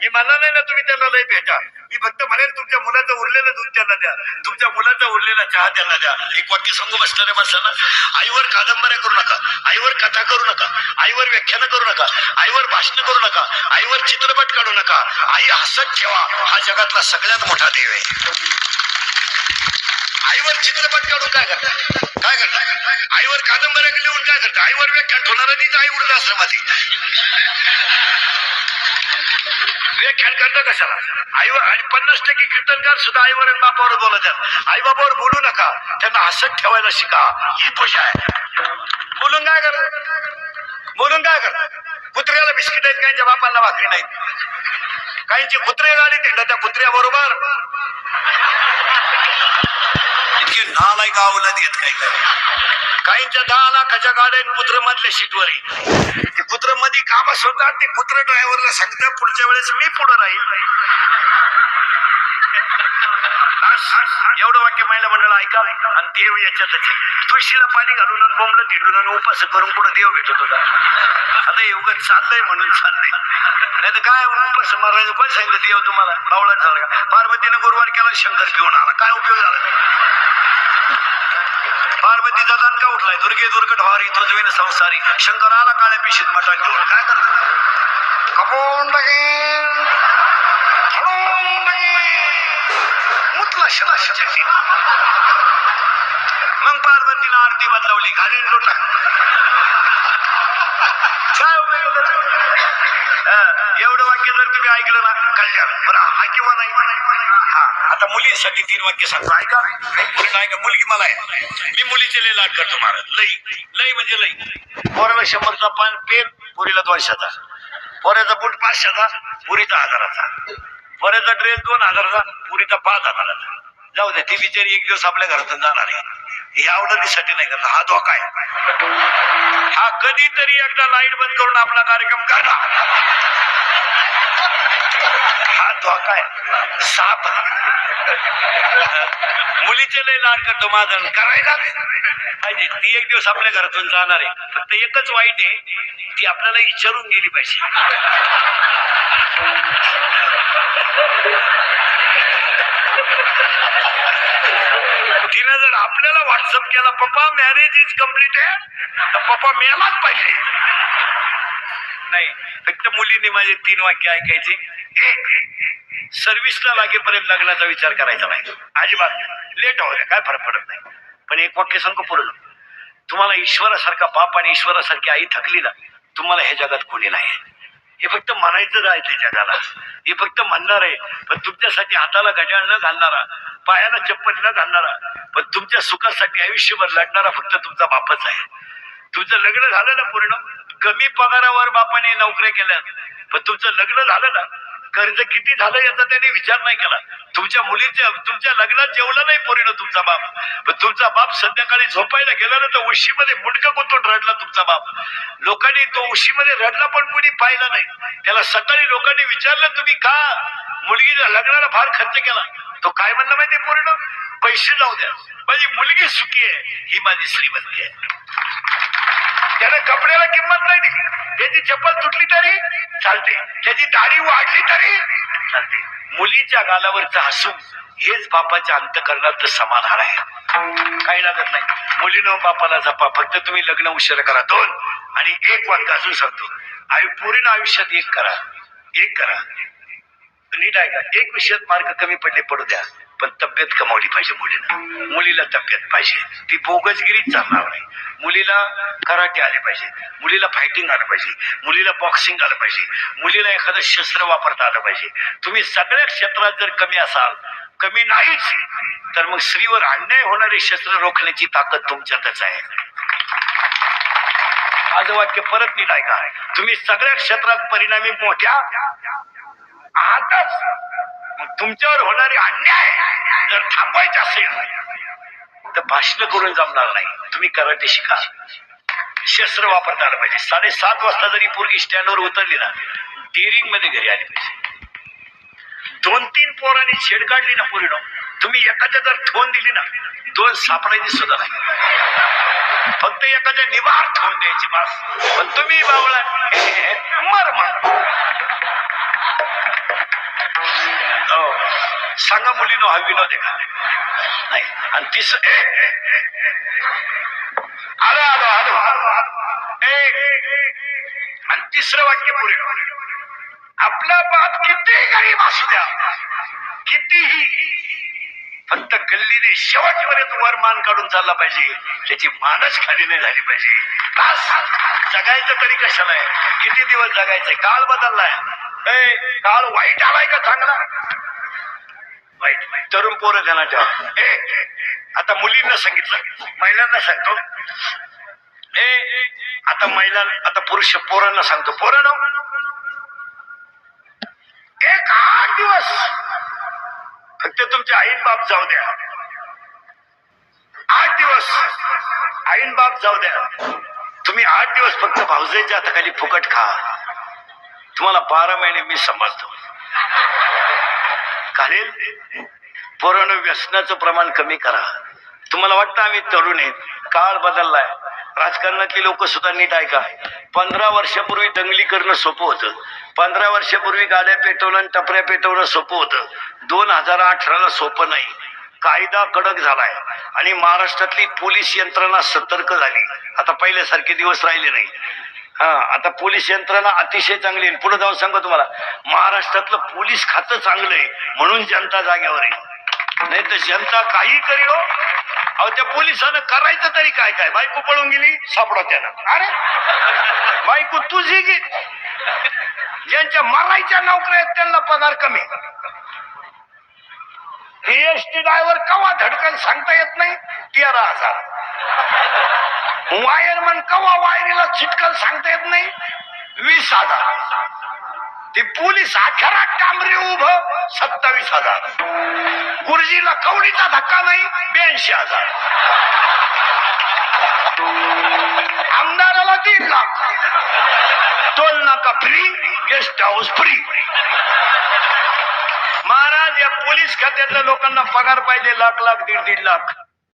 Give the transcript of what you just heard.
मी म्हणणार नाही ना तुम्ही त्यांना लय भेटा. मी फक्त म्हणेन तुमच्या मुलाचं उरलेलं दूध त्यांना द्या. तुमच्या मुलाचा उरलेला चहा त्यांना द्या. एक वाक्य सांगू बसणाऱ्या माणसांना? आईवर कादंबऱ्या करू नका. आईवर कथा करू नका. आईवर व्याख्यानं करू नका. आईवर भाषण करू नका. आईवर चित्रपट काढू नका. आई हसत ठेवा. हा जगातला सगळ्यात मोठा देव आहे. आईवर चित्रपट काढून काय करता? काय करता? आईवर कादंबऱ्या लिहून काय करता? आईवर व्याख्यान ठेवणार तीच आई वृद्धाश्रमाती व्याख्यान करता कशाला? आईवर आणि पन्नास टक्के कीर्तनकार सुद्धा आईवर आणि बापावर बोलत आई बापावर बोलू नका. त्यांना हसत ठेवायला शिका. ही पूजा आहे. बोलून काय कर? बोलून काय कर? कुत्र्याला बिस्किट आहेत काहींच्या बापांना भाकरी नाहीत. काहींची कुत्रे गाडी तिंड त्या कुत्र्याबरोबर इतके नालाय गावला देत काही काही काहींच्या दहा लाखाच्या गाड्या कुत्र मधल्या सीटवर ते कुत्रमध्ये कामा बसवतात ते कुत्र ड्रायव्हरला सांगतात पुढच्या वेळेस मी पुढे राहील एवढं वाक्य महिला मंडळ ऐका आणि देव याच्यातच तुळशीला पाणी घालून आणि बोंबलं तिंडून आणि उपास करून पुढे देव भेटत होता आता एवढं चाललंय म्हणून चाललंय. नाही तर काय उपास मारायचं काय सांगितलं? देव तुम्हाला. बावळा झाला का? पार्वतीनं गुरुवार केला शंकर पिऊन आला. काय उपयोग झाला? नाही? पार्वतीचा दणका उठलाय. दुर्गे दुर्गट भारी तुझवीन संसारी. शंकर आला काळ्या पिशीत मटण घेऊन. काय करतो? कमवून टाकेन. मुतला शला शक्ती मग पार्वतीला आरती बदलवली घालीन लोटा. काय उपयोग एवढं? वाक्य जर तुम्ही ऐकलं ना कल्याण बरं हा किंवा नाही. हा आता मुलींसाठी तीन वाक्य सांगतो ऐका. मुलीला ऐका मुलगी मला आहे. मी मुलीचे लय लाड करतो महाराज. लई. लई म्हणजे लई. पोराला शंभरचा पान पेन पुरीला दोनशेचा. पोऱ्याचा बूट पाचशेचा पुरीचा हजाराचा. परत ड्रेस दोन हजाराचा पुरीचा पाच हजाराचा. जाऊ दे ती बिचारी एक दिवस आपल्या घरातून जाणार आहे. ही आवडतीसाठी नाही करत हा धोका आहे. हा कधीतरी एकदा लाइट बंद करून आपला कार्यक्रम करणार. हा धोका आहे. साप. मुलीचे लय लाड करतो माझं. करायला पाहिजे ती एक दिवस आपल्या घरातून जाणार आहे. फक्त एकच वाईट आहे ती आपल्याला विचारून गेली पाहिजे. तिनं जर आपल्याला व्हॉट्सअप केला पप्पा मॅरेज इज कंप्लीट तर पप्पा मेलाच पाहिजे. नाही फक्त मुलींनी माझे तीन वाक्य ऐकायचे. एक सर्व्हिसला लागेपर्यंत लग्नाचा विचार करायचा नाही. अजिबात लेट होऊ काय फरक पडत नाही. पण एक वाक्य सांगतो पूर्ण तुम्हाला ईश्वरासारखा बाप आणि ईश्वरासारखी आई थकली ना तुम्हाला हे जगात कोणी नाही. हे फक्त म्हणायचं आहे ते जगाला हे फक्त म्हणणार आहे पण तुमच्यासाठी हाताला घड्याळ न घालणारा पायाला चप्पल न घालणारा पण तुमच्या सुखासाठी आयुष्यभर लढणारा फक्त तुमचा बापच आहे. तुमचं लग्न झालं ना पूर्ण कमी पगारावर बापाने नोकऱ्या केल्या पण तुमचं लग्न झालं ना कर्ज किती झालं याचा त्याने विचार नाही केला. तुमच्या मुलीच्या तुमच्या लग्नात जेवला नाही पोरीनं तुमचा बाप. पण तुमचा बाप संध्याकाळी झोपायला गेला ना तर उशीमध्ये मुंडकं गुंतून रडला तुमचा बाप. लोकांनी तो उशीमध्ये रडला पण कोणी पाहिला नाही. त्याला सकाळी लोकांनी विचारलं तुम्ही का मुलगीला लग्नाला फार खर्च केला? तो काय म्हणला माहिती पूर्ण पैसे जाऊ द्या. माझी मुलगी सुखी आहे. ही माझी श्रीमंती आहे. त्यानं कपड्याला किंमत नाही दिली त्याची चप्पल तुटली तरी चालते. त्याची दाढी वाढली तरी चालते. मुलीच्या गालावरचं हसू हेच बापाच्या अंतकरणात समाधान आहे. काही लागत नाही. मुलीनं बापाला जपा. फक्त तुम्ही लग्न उशीर करा. दोन. आणि एक वाक्य अजून सांगतो. आयु पूर्ण आयुष्यात एक करा. एक करा. नीट आहे का एक विषयात मार्क कमी पडले पडू द्या. पण तब्येत कमावली पाहिजे मुलीनं. मुलीला तब्येत पाहिजे. ती बोगसगिरीच चालणार नाही. मुलीला कराटे आले पाहिजे मुलीला फायटिंग आलं पाहिजे मुलीला बॉक्सिंग आलं पाहिजे मुलीला एखादं शस्त्र वापरता आलं पाहिजे. तुम्ही सगळ्या क्षेत्रात जर कमी असाल कमी नाहीच तर मग स्त्रीवर अन्याय होणारे शस्त्र रोखण्याची ताकद तुमच्यातच आहे. आज वाक्य परत नीट ऐका. तुम्ही सगळ्या क्षेत्रात परिणामी मोठ्या आहातच. मग तुमच्यावर होणारे अन्याय जर थांबवायचे असेल तर भाषण करून जमणार नाही. तुम्ही कराटे शिका. शस्त्र वापरता आलं पाहिजे. साडेसात वाजता जरी पोरगी स्टँडवर उतरली ना डेअरिंगमध्ये घरी आली पाहिजे. दोन तीन पोरांनी छेड काढली ना पूर्ण तुम्ही एखाद्या जर ठोन दिली ना दोन सापडायची सुद्धा नाही. फक्त एखाद्या निवार ठेवून द्यायची बास. पण तुम्ही बावळा मर मग हो. सांगा मुलीनो हा विनोद आहे नाही. आणि तिस ए, आलो आलो आलो. ए, आणि तिसरं वाक्य पुरे आपला बाप किती गरीब असू द्या. कितीही. फक्त गल्लीने शेवटपर्यंत वर मान काढून चालला पाहिजे. त्याची मानच खाली नाही झाली पाहिजे. बस जगायचं तरी कशाला आहे? किती दिवस जगायचंय? काळ बदललाय. ए काळ वाईट आलाय का चांगला? पोरं ध्यानात ठेवा. आता मुलींना सांगितलं. महिलांना सांगतो. ए आता महिला आता पुरुष पोरांना सांगतो. पोरांना एक आठ दिवस. फक्त तुमचे आईन बाप जाऊ द्या. आठ दिवस. आईन बाप जाऊ द्या. तुम्ही आठ दिवस फक्त भाऊजाईच्या हाताखाली फुकट खा. तुम्हाला बारा महिने मी सांभाळतो. चालेल? पोरानं व्यसनाचं प्रमाण कमी करा. तुम्हाला वाटतं आम्ही तरुण आहेत. काळ बदललाय. राजकारणातली लोक सुद्धा नीट ऐका पंधरा वर्षापूर्वी दंगली करणं सोपं होतं. पंधरा वर्षापूर्वी गाड्या पेटवणं आणि टपऱ्या पेटवणं सोपं होतं. दोन हजार अठराला सोपं नाही. कायदा कडक झालाय. आणि महाराष्ट्रातली पोलीस यंत्रणा सतर्क झाली. आता पहिल्यासारखे दिवस राहिले नाही. हा आता पोलीस यंत्रणा अतिशय चांगली आहे. पुढे जाऊन सांगतो तुम्हाला. महाराष्ट्रातलं पोलीस खातं चांगलं आहे. म्हणून जनता जाग्यावर आहे. नाही तर जनता काही करी हो. अहो त्या पोलिसानं करायचं तरी काय काय? बायको पळून गेली सापडा त्यानं. अरे बायको तुझी गे ज्यांच्या मरायच्या नोकऱ्या आहेत त्यांना पगार कमी. एसटी ड्रायव्हर कवा धडकन सांगता येत नाही? तेरा हजार. वायरमन कवा वायरीला चिटकल सांगता येत नाही? वीस हजार. ती पोलीस अठरा डांबरे उभं सत्तावीस हजार. गुरुजीला कवडीचा धक्का नाही ब्याऐंशी हजार. आमदाराला तीन लाख. टोल नाका फ्री गेस्ट हाऊस फ्री महाराज या पोलीस खात्यातल्या लोकांना पगार पाहिजे लाख लाख दीड दीड लाख.